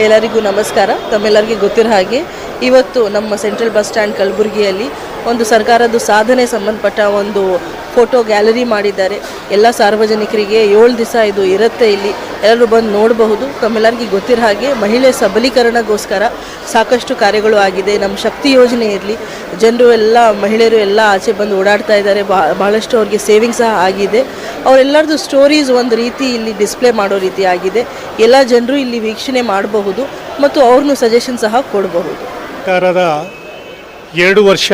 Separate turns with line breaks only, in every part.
ಎಲ್ಲರಿಗೂ ನಮಸ್ಕಾರ. ತಮ್ಮೆಲ್ಲರಿಗೂ ಗೊತ್ತಿರೋ ಹಾಗೆ ಇವತ್ತು ನಮ್ಮ ಸೆಂಟ್ರಲ್ ಬಸ್ ಸ್ಟ್ಯಾಂಡ್ ಕಲಬುರಗಿಯಲ್ಲಿ ಒಂದು ಸರ್ಕಾರದ ಸಾಧನೆ ಸಂಬಂಧಪಟ್ಟ ಒಂದು ಫೋಟೋ ಗ್ಯಾಲರಿ ಮಾಡಿದ್ದಾರೆ. ಎಲ್ಲ ಸಾರ್ವಜನಿಕರಿಗೆ ಏಳು ದಿವಸ ಇದು ಇರುತ್ತೆ ಇಲ್ಲಿ. ಎಲ್ಲರೂ ಬಂದು ನೋಡಬಹುದು. ತಮ್ಮೆಲ್ಲರಿಗೆ ಗೊತ್ತಿರೋ ಹಾಗೆ ಮಹಿಳೆ ಸಬಲೀಕರಣಗೋಸ್ಕರ ಸಾಕಷ್ಟು ಕಾರ್ಯಗಳು ಆಗಿದೆ. ನಮ್ಮ ಶಕ್ತಿ ಯೋಜನೆ ಇರಲಿ. ಜನರು ಎಲ್ಲ, ಮಹಿಳೆಯರು ಎಲ್ಲ ಆಚೆ ಬಂದು ಓಡಾಡ್ತಾ ಇದ್ದಾರೆ. ಬಹಳಷ್ಟು ಅವ್ರಿಗೆ ಸೇವಿಂಗ್ ಸಹ ಆಗಿದೆ. ಅವರೆಲ್ಲರದು ಸ್ಟೋರೀಸ್ ಒಂದು ರೀತಿ ಇಲ್ಲಿ ಡಿಸ್ಪ್ಲೇ ಮಾಡೋ ರೀತಿ ಆಗಿದೆ. ಎಲ್ಲ ಜನರು ಇಲ್ಲಿ ವೀಕ್ಷಣೆ ಮಾಡಬಹುದು ಮತ್ತು ಅವ್ರನ್ನೂ ಸಜೆಷನ್ ಸಹ ಕೊಡಬಹುದು.
ಸರ್ಕಾರದ ಎರಡು ವರ್ಷ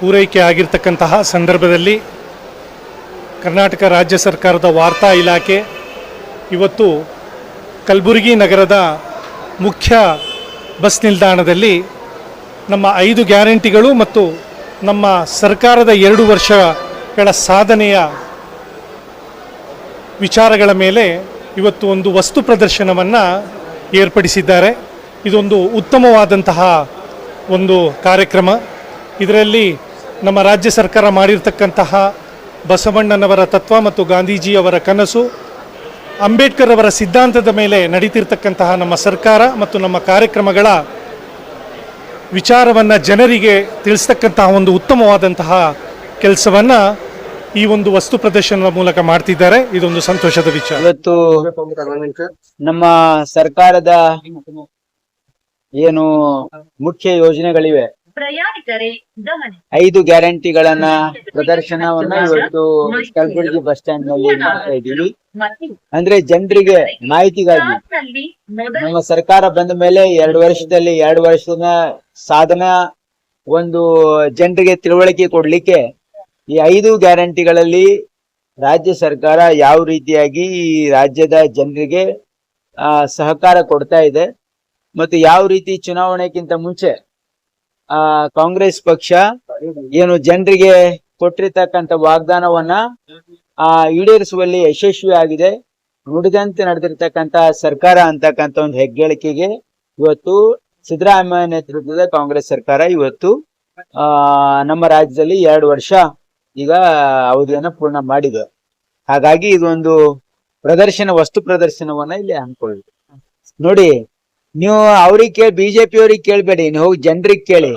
ಪೂರೈಕೆ ಆಗಿರ್ತಕ್ಕಂತಹ ಸಂದರ್ಭದಲ್ಲಿ ಕರ್ನಾಟಕ ರಾಜ್ಯ ಸರ್ಕಾರದ ವಾರ್ತಾ ಇಲಾಖೆ ಇವತ್ತು ಕಲಬುರಗಿ ನಗರದ ಮುಖ್ಯ ಬಸ್ ನಿಲ್ದಾಣದಲ್ಲಿ ನಮ್ಮ ಐದು ಗ್ಯಾರಂಟಿಗಳು ಮತ್ತು ನಮ್ಮ ಸರ್ಕಾರದ ಎರಡು ವರ್ಷಗಳ ಸಾಧನೆಯ ವಿಚಾರಗಳ ಮೇಲೆ ಇವತ್ತು ಒಂದು ವಸ್ತು ಪ್ರದರ್ಶನವನ್ನು ಏರ್ಪಡಿಸಿದ್ದಾರೆ. ಇದೊಂದು ಉತ್ತಮವಾದಂತಹ ಒಂದು ಕಾರ್ಯಕ್ರಮ. ಇದರಲ್ಲಿ ನಮ್ಮ ರಾಜ್ಯ ಸರ್ಕಾರ ಮಾಡಿರ್ತಕ್ಕಂತಹ ಬಸವಣ್ಣನವರ ತತ್ವ ಮತ್ತು ಗಾಂಧೀಜಿಯವರ ಕನಸು, ಅಂಬೇಡ್ಕರ್ ಅವರ ಸಿದ್ಧಾಂತದ ಮೇಲೆ ನಡೀತಿರ್ತಕ್ಕಂತಹ ನಮ್ಮ ಸರ್ಕಾರ ಮತ್ತು ನಮ್ಮ ಕಾರ್ಯಕ್ರಮಗಳ ವಿಚಾರವನ್ನು ಜನರಿಗೆ ತಿಳಿಸ್ತಕ್ಕಂತಹ ಒಂದು ಉತ್ತಮವಾದಂತಹ ಕೆಲಸವನ್ನು ಈ ಒಂದು ವಸ್ತು ಪ್ರದರ್ಶನದ ಮೂಲಕ ಮಾಡ್ತಿದ್ದಾರೆ. ಇದೊಂದು ಸಂತೋಷದ ವಿಚಾರ.
ಇವತ್ತು ನಮ್ಮ ಸರ್ಕಾರದ ಏನು ಮುಖ್ಯ ಯೋಜನೆಗಳಿವೆ.
ಪ್ರಯಾಣಿಕರೇ ಗಮನಿಸಿ
ಐದು ಗ್ಯಾರಂಟಿಗಳನ್ನ ಪ್ರದರ್ಶನವನ್ನ ಇವತ್ತು ಕಲ್ಬುರ್ಗಿ ಬಸ್ ಸ್ಟ್ಯಾಂಡ್ನಲ್ಲಿ ಮಾಡ್ತಾ ಇದ್ದೀವಿ. ಅಂದ್ರೆ ಜನರಿಗೆ ಮಾಹಿತಿಗಾಗಿ ನಮ್ಮ ಸರ್ಕಾರ ಬಂದ ಮೇಲೆ ಎರಡು ವರ್ಷದಲ್ಲಿ ಎರಡು ವರ್ಷದ ಸಾಧನ ಒಂದು ಜನರಿಗೆ ತಿಳುವಳಿಕೆ ಕೊಡ್ಲಿಕ್ಕೆ ಈ ಐದು ಗ್ಯಾರಂಟಿಗಳಲ್ಲಿ ರಾಜ್ಯ ಸರ್ಕಾರ ಯಾವ ರೀತಿಯಾಗಿ ಈ ರಾಜ್ಯದ ಜನರಿಗೆ ಸಹಕಾರ ಕೊಡ್ತಾ ಇದೆ. ಮತ್ತು ಯಾವ ರೀತಿ ಚುನಾವಣೆಗಿಂತ ಮುಂಚೆ ಆ, ಕಾಂಗ್ರೆಸ್ ಪಕ್ಷ ಏನು ಜನರಿಗೆ ಕೊಟ್ಟಿರ್ತಕ್ಕಂತ ವಾಗ್ದಾನವನ್ನ, ಆ, ಈಡೇರಿಸುವಲ್ಲಿ ಯಶಸ್ವಿ ಆಗಿದೆ. ನುಡಿದಂತೆ ನಡೆದಿರ್ತಕ್ಕಂತ ಸರ್ಕಾರ ಅಂತಕ್ಕಂತ ಒಂದು ಹೆಗ್ಗಳಿಕೆಗೆ ಇವತ್ತು ಸಿದ್ದರಾಮಯ್ಯ ನೇತೃತ್ವದ ಕಾಂಗ್ರೆಸ್ ಸರ್ಕಾರ ಇವತ್ತು, ಆ, ನಮ್ಮ ರಾಜ್ಯದಲ್ಲಿ ಎರಡು ವರ್ಷ ಈಗ ಅವಧಿಯನ್ನ ಪೂರ್ಣ ಮಾಡಿದೆ. ಹಾಗಾಗಿ ಇದೊಂದು ಪ್ರದರ್ಶನ, ವಸ್ತು ಪ್ರದರ್ಶನವನ್ನ ಇಲ್ಲಿ ಹಮ್ಮಿಕೊಳ್ಳಿ. ನೋಡಿ ನೀವು ಅವ್ರಿಗೆ ಕೇಳಿ ಬಿಜೆಪಿ ಅವ್ರಿಗೆ ಕೇಳ್ಬೇಡಿ. ನೀವು ಹೋಗಿ ಜನರಿಗೆ ಕೇಳಿ.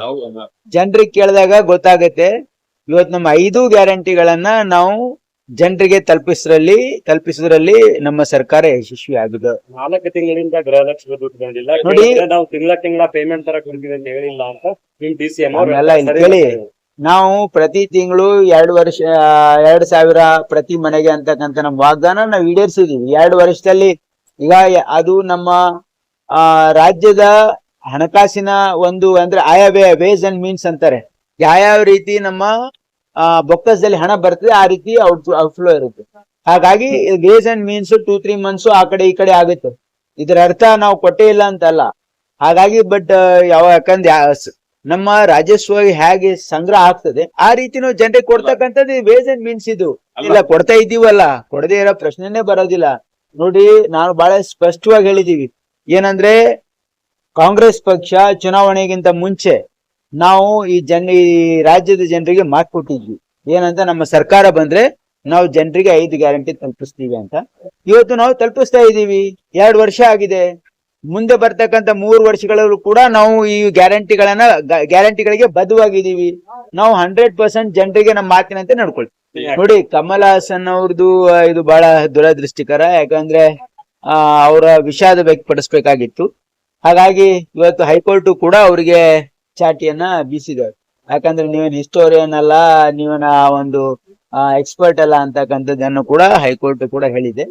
ಜನರಿಗೆ ಕೇಳಿದಾಗ ಗೊತ್ತಾಗತ್ತೆ. ಇವತ್ತು ನಮ್ಮ ಐದು ಗ್ಯಾರಂಟಿಗಳನ್ನ ನಾವು ಜನರಿಗೆ ತಲುಪಿಸರಲ್ಲಿ ತಲುಪಿಸೋದ್ರಲ್ಲಿ ನಮ್ಮ ಸರ್ಕಾರ ಯಶಸ್ವಿ ಆಗಿದೆ
ನಾಲ್ಕು ತಿಂಗಳಿಂದ ಗೃಹಲಕ್ಷ್ಮಿ ದುಡ್ಡು ಬಂದಿಲ್ಲ.
ನೋಡಿ.
ನಾವು ತಿಂಗಳ ತಿಂಗಳ ಪೇಮೆಂಟ್ ತರ ಕೊಡ್ತೀವಿ ಅಂತ ಹೇಳಿಲ್ಲ ಅಂತ ನಿಮ್ ಡಿ ಸಿ ಎಂ
ಇಲ್ಲಿ ನಾವು ಪ್ರತಿ ತಿಂಗಳು ಎರಡು ವರ್ಷ ಎರಡು ಸಾವಿರ ಪ್ರತಿ ಮನೆಗೆ ಅಂತಕ್ಕಂಥ ನಮ್ಮ ವಾಗ್ದಾನ ನಾವು ಈಡೇರಿಸಿದೀವಿ. ಎರಡು ವರ್ಷದಲ್ಲಿ ಈಗ ಅದು ನಮ್ಮ ಆ ರಾಜ್ಯದ ಹಣಕಾಸಿನ ಒಂದು ಅಂದ್ರೆ ಆಯವ್ಯಯ ವೇಸ್ ಅಂಡ್ ಮೀನ್ಸ್ ಅಂತಾರೆ. ಯಾವ್ಯಾವ ರೀತಿ ನಮ್ಮ ಬೊಕ್ಕಸದಲ್ಲಿ ಹಣ ಬರ್ತದೆ ಆ ರೀತಿ ಔಟ್ ಔಟ್ಫ್ಲೋ ಇರುತ್ತೆ. ಹಾಗಾಗಿ ways and means two three months ಆ ಕಡೆ ಈ ಕಡೆ ಆಗುತ್ತೆ. ಇದರ ಅರ್ಥ ನಾವು ಕೊಟ್ಟೇ ಇಲ್ಲ ಅಂತಲ್ಲ. ಹಾಗಾಗಿ ಬಟ್ ಯಾವ ಯಾಕಂದ್ರೆ ನಮ್ಮ ರಾಜಸ್ವ ಹೇಗೆ ಸಂಗ್ರಹ ಆಗ್ತದೆ ಆ ರೀತಿ ನಾವು ಜನರಿಗೆ ಕೊಡ್ತಕ್ಕಂಥದ್ದು ವೇಸ್ ಅಂಡ್ ಮೀನ್ಸ್ ಇದು. ಇಲ್ಲ ಕೊಡ್ತಾ ಇದ್ದೀವಲ್ಲ. ಕೊಡದೇ ಇರೋ ಪ್ರಶ್ನೆನೇ ಬರೋದಿಲ್ಲ. ನೋಡಿ ನಾನು ಬಹಳ ಸ್ಪಷ್ಟವಾಗಿ ಹೇಳಿದೀವಿ ಏನಂದ್ರೆ ಕಾಂಗ್ರೆಸ್ ಪಕ್ಷ ಚುನಾವಣೆಗಿಂತ ಮುಂಚೆ ನಾವು ಈ ಜನ, ಈ ರಾಜ್ಯದ ಜನರಿಗೆ ಮಾತು ಕೊಟ್ಟಿದ್ವಿ ಏನಂತ ನಮ್ಮ ಸರ್ಕಾರ ಬಂದ್ರೆ ನಾವು ಜನರಿಗೆ ಐದು ಗ್ಯಾರಂಟಿ ತಲುಪಿಸ್ತೀವಿ ಅಂತ. ಇವತ್ತು ನಾವು ತಲುಪಿಸ್ತಾ ಇದ್ದೀವಿ. ಎರಡು ವರ್ಷ ಆಗಿದೆ. ಮುಂದೆ ಬರ್ತಕ್ಕಂತ ಮೂರು ವರ್ಷಗಳಲ್ಲೂ ಕೂಡ ನಾವು ಈ ಗ್ಯಾರಂಟಿಗಳನ್ನ ಗ್ಯಾರಂಟಿಗಳಿಗೆ ಬದ್ಧವಾಗಿದ್ದೀವಿ. ನಾವು ಹಂಡ್ರೆಡ್ ಪರ್ಸೆಂಟ್ ಜನರಿಗೆ ನಮ್ಮ ಮಾತಿನಂತೆ ನಡ್ಕೊಳ್ತೀವಿ. ನೋಡಿ, ಕಮಲ್ ಹಾಸನ್ ಅವ್ರದ್ದು ಇದು ಬಹಳ ದುರದೃಷ್ಟಿಕರ. ಯಾಕಂದ್ರೆ ಅವರ ವಿಷಾದ ವ್ಯಕ್ತಪಡಿಸಬೇಕಾಗಿತ್ತು. ಹಾಗಾಗಿ ಇವತ್ತು ಹೈಕೋರ್ಟ್ ಕೂಡ ಅವರಿಗೆ ಚಾಟಿಯನ್ನ ಬೀಸಿದ್ದಾರೆ. ಯಾಕಂದ್ರೆ ನೀವೇನ್ ಹಿಸ್ಟೋರಿಯನ್ ಅಲ್ಲ ನೀವೇನ ಒಂದು ಎಕ್ಸ್ಪರ್ಟ್ ಅಲ್ಲ ಅಂತಕ್ಕಂಥದ್ದನ್ನು ಕೂಡ ಹೈಕೋರ್ಟ್ ಕೂಡ ಹೇಳಿದೆ.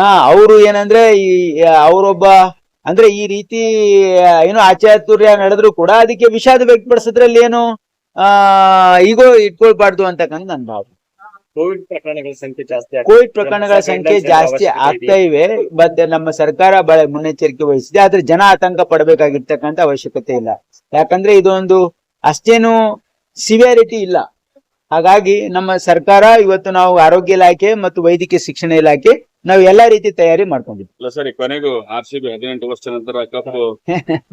ಹಾ ಅವರು ಏನಂದ್ರೆ ಈ ಅವರೊಬ್ಬ ಅಂದ್ರೆ ಈ ರೀತಿ ಏನು ಆಚಾತುರ್ಯ ನಡೆದ್ರು ಕೂಡ ಅದಕ್ಕೆ ವಿಷಾದ ವ್ಯಕ್ತಪಡಿಸಿದ್ರಲ್ಲಿ ಏನು ಆ ಈಗೋ ಇಟ್ಕೊಳ್ಬಾರ್ದು ಅಂತಕ್ಕಂಥ ನನ್ನ ಭಾವ
ಕೋವಿಡ್ ಪ್ರಕರಣಗಳ ಸಂಖ್ಯೆ ಜಾಸ್ತಿ ಆಗ್ತಿದೆ.
ಕೋವಿಡ್ ಪ್ರಕರಣಗಳ ಸಂಖ್ಯೆ ಜಾಸ್ತಿ ಆಗ್ತಾ ಇವೆ ಮತ್ತೆ ನಮ್ಮ ಸರ್ಕಾರ ಬಹಳ ಮುನ್ನೆಚ್ಚರಿಕೆ ವಹಿಸಿದೆ. ಆದ್ರೆ ಜನ ಆತಂಕ ಪಡಬೇಕಾಗಿರ್ತಕ್ಕಂಥ ಅವಶ್ಯಕತೆ ಇಲ್ಲ. ಯಾಕಂದ್ರೆ ಇದೊಂದು ಅಷ್ಟೇನು ಸಿವಿಯಾರಿಟಿ ಇಲ್ಲ. ಹಾಗಾಗಿ ನಮ್ಮ ಸರ್ಕಾರ ಇವತ್ತು ನಾವು ಆರೋಗ್ಯ ಇಲಾಖೆ ಮತ್ತು ವೈದ್ಯಕೀಯ ಶಿಕ್ಷಣ ಇಲಾಖೆ ನಾವು ಎಲ್ಲಾ ರೀತಿ ತಯಾರಿ ಮಾಡ್ಕೊಂಡಿದ್ವಿ
ಇಲ್ಲ ಸರಿ ಕೊನೆಗೂ ಆರ್ ಸಿ ಬಿ ಹದಿನೆಂಟು ವರ್ಷ ನಂತರ ಕಪ್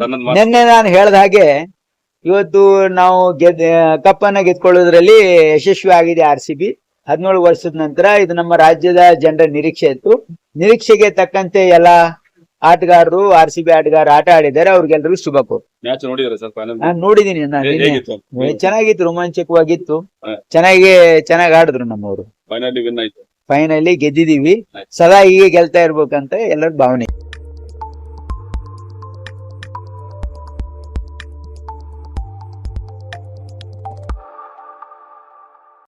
ತನ್ನದ್ ಮಾತು
ನಿನ್ನೆ ನಾನು ಹೇಳ್ದ ಹಾಗೆ ಇವತ್ತು ನಾವು ಗೆದ್ದ ಕಪ್ಪನ್ನ ಗೆದ್ಕೊಳ್ಳೋದ್ರಲ್ಲಿ ಯಶಸ್ವಿ ಆಗಿದೆ ಆರ್ ಸಿ ಬಿ ಹದಿನೇಳು ವರ್ಷದ ನಂತರ ಇದು ನಮ್ಮ ರಾಜ್ಯದ ಜನರ ನಿರೀಕ್ಷೆ ಇತ್ತು. ನಿರೀಕ್ಷೆಗೆ ತಕ್ಕಂತೆ ಎಲ್ಲ ಆಟಗಾರರು ಆರ್ ಸಿ ಬಿ ಆಟಗಾರರು ಆಟ ಆಡಿದ್ದಾರೆ ಅವ್ರಿಗೆಲ್ರಿಗೂ ಶುಭ ನೋಡಿದೀನಿ ನಾನು.
ಹೇಗಿತ್ತು?
ಚೆನ್ನಾಗಿತ್ತು ರೋಮಾಂಚಕವಾಗಿತ್ತು. ಚೆನ್ನಾಗಿ ಚೆನ್ನಾಗಿ ಆಡಿದ್ರು ನಮ್ಮವರು.
ಫೈನಲಿ
ಗೆದ್ದಿದೀವಿ. ಸದಾ ಹೀಗೆ ಗೆಲ್ತಾ ಇರ್ಬೇಕಂತ ಎಲ್ಲರ ಭಾವನೆ.